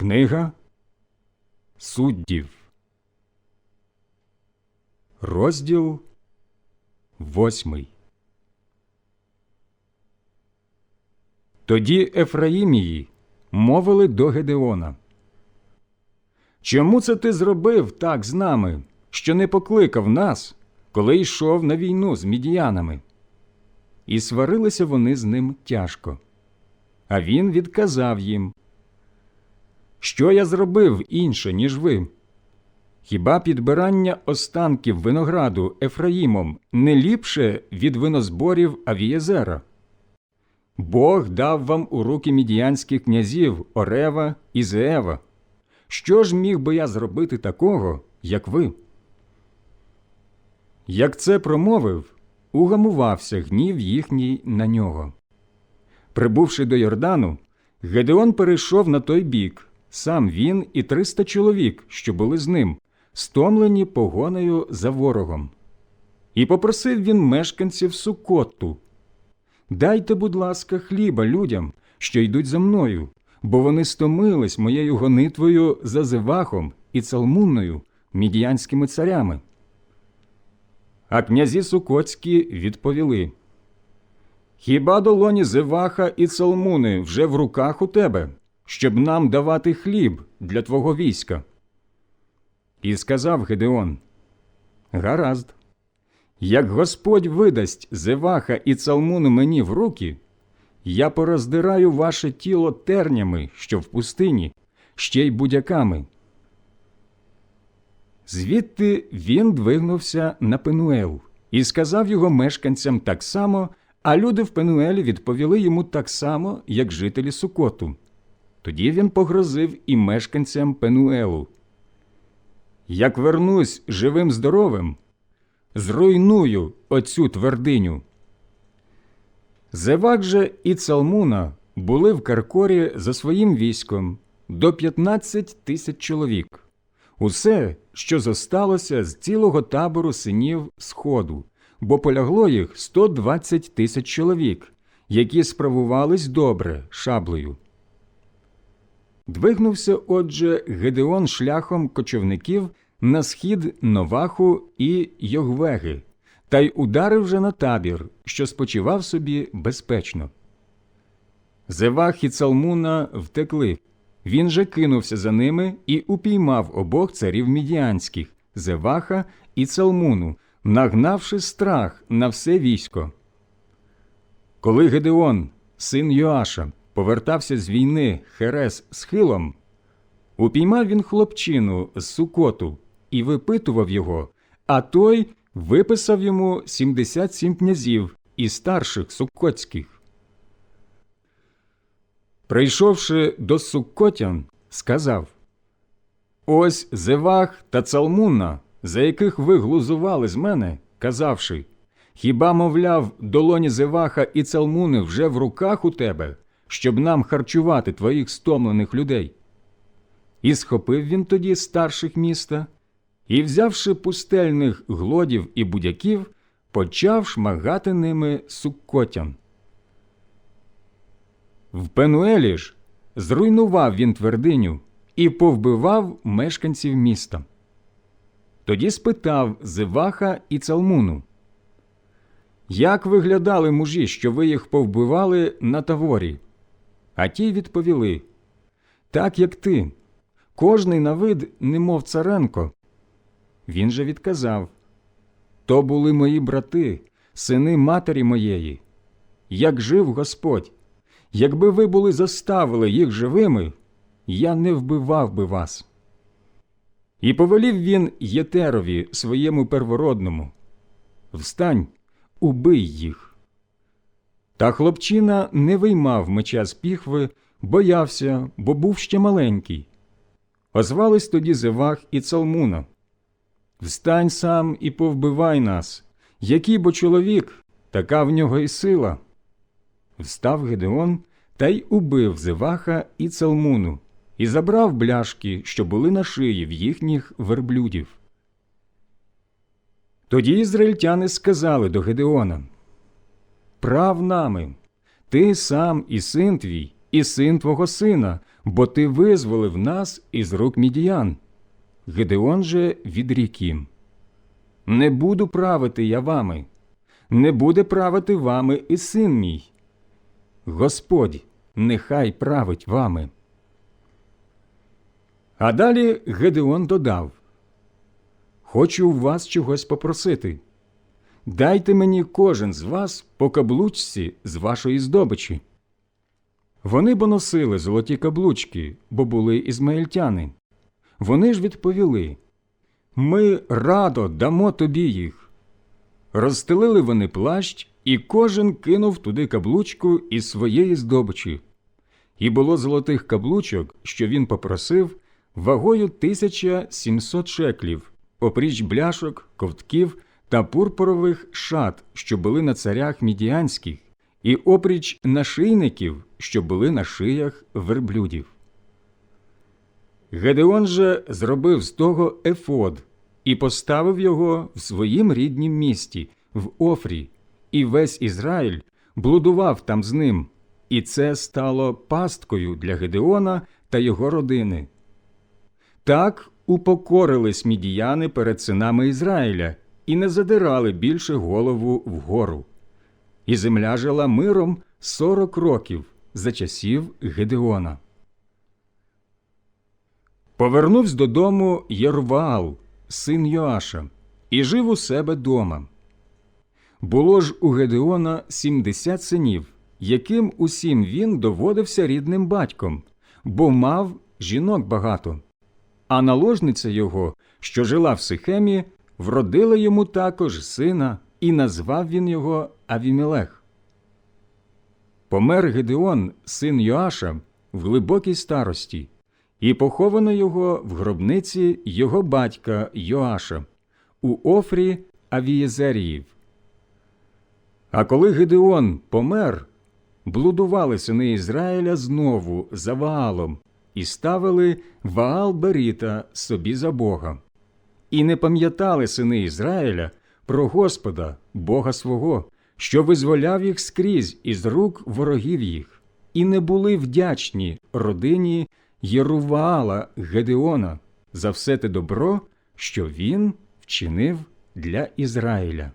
Книга Суддів, розділ восьмий. Тоді Ефраїмії мовили до Гедеона. Чому це ти зробив так з нами, що не покликав нас, коли йшов на війну з мідіянами? І сварилися вони з ним тяжко. А він відказав їм що я зробив інше, ніж ви? Хіба підбирання останків винограду Ефраїмом не ліпше від винозборів Авієзера? Бог дав вам у руки мідіянських князів Орева і Зеева. Що ж міг би я зробити такого, як ви? Як це промовив, угамувався гнів їхній на нього. Прибувши до Йордану, Гедеон перейшов на той бік, сам він і триста чоловік, що були з ним, стомлені погонею за ворогом. І попросив він мешканців Сукотту Дайте, будь ласка, хліба людям, що йдуть за мною, бо вони стомились моєю гонитвою за Зевахом і Цалмунною, мідіянськими царями. А князі Сукоцькі відповіли Хіба долоні Зеваха і Цалмуни вже в руках у тебе? Щоб нам давати хліб для твого війська. І сказав Гедеон Гаразд, як Господь видасть Зеваха і Цалмуну мені в руки, я пороздираю ваше тіло тернями, що в пустині, ще й будяками. Звідти він двигнувся на Пенуел і сказав його мешканцям так само, а люди в Пенуелі відповіли йому так само, як жителі Сукоту. Тоді він погрозив і мешканцям Пенуелу. Як вернусь живим здоровим, зруйную оцю твердиню. Зевак же і Цалмуна були в Каркорі за своїм військом до 15 тисяч чоловік. Усе, що зосталося з цілого табору синів Сходу, бо полягло їх 120 тисяч чоловік, які справувались добре шаблею. Двигнувся, отже, Гедеон шляхом кочівників на схід Новаху і Йогвеги, та й ударив вже на табір, що спочивав собі безпечно. Зевах і Цалмуна втекли. Він же кинувся за ними і упіймав обох царів мідіанських Зеваха і Цалмуну, нагнавши страх на все військо. Коли Гедеон, син Йоаша, повертався з війни Херес з Хилом, упіймав він хлопчину з Сукоту і випитував його, а той виписав йому 77 князів і старших суккотських. Прийшовши до Суккотян, сказав Ось Зевах та Цалмуна, за яких ви глузували з мене, казавши Хіба, мовляв, долоні Зеваха і Цалмуни вже в руках у тебе, щоб нам харчувати твоїх стомлених людей. І схопив він тоді старших міста і, взявши пустельних глодів і будяків, почав шмагати ними суккотян. В Пенуелі ж зруйнував він твердиню і повбивав мешканців міста. Тоді спитав Зиваха і Цалмуну, Як виглядали мужі, що ви їх повбивали на таворі? А ті відповіли Так, як ти, кожний на вид, немов царенко. Він же відказав То були мої брати, сини матері моєї. Як жив Господь, якби ви були заставили їх живими, я не вбивав би вас. І повелів він Єтерові своєму первородному Встань, убий їх. Та хлопчина не виймав меча з піхви, боявся, бо був ще маленький. Озвались тоді Зевах і Цалмуна. Встань сам і повбивай нас, який бо чоловік, така в нього й сила. Встав Гедеон та й убив Зеваха і Цалмуну, і забрав бляшки, що були на шиї в їхніх верблюдів. Тоді ізраїльтяни сказали до Гедеона прав нами, ти сам і син твій, і син твого сина, бо ти визволив нас із рук мідіян. Гедеон же відрік їм Не буду правити я вами, не буде правити вами і син мій. Господь, нехай править вами. А далі Гедеон додав Хочу у вас чогось попросити. Дайте мені кожен з вас по каблучці з вашої здобичі. Вони бо носили золоті каблучки, бо були ізмаїльтяни. Вони ж відповіли Ми радо дамо тобі їх. Розстелили вони плащ, і кожен кинув туди каблучку із своєї здобичі. І було золотих каблучок, що він попросив, вагою 1700 шеклів, опріч бляшок, ковтків та пурпурових шат, що були на царях мідіанських, і опріч нашийників, що були на шиях верблюдів. Гедеон же зробив з того ефод і поставив його в своїм ріднім місті, в Офрі, і весь Ізраїль блудував там з ним, і це стало пасткою для Гедеона та його родини. Так упокорились мідіяни перед синами Ізраїля і не задирали більше голову вгору. І земля жила миром сорок років за часів Гедеона. Повернувся додому Єрваал, син Йоаша, і жив у себе дома. Було ж у Гедеона сімдесят синів, яким усім він доводився рідним батьком, бо мав жінок багато. А наложниця його, що жила в Сихемі, вродила йому також сина, і назвав він його Авімелех. Помер Гедеон, син Йоаша, в глибокій старості, і поховано його в гробниці його батька Йоаша у Офрі Авієзеріїв. А коли Гедеон помер, блудували сини Ізраїля знову за Ваалом і ставили Ваал Беріта собі за Бога. І не пам'ятали сини Ізраїля про Господа, Бога свого, що визволяв їх скрізь із рук ворогів їх, і не були вдячні родині Єруваала Гедеона за все те добро, що він вчинив для Ізраїля.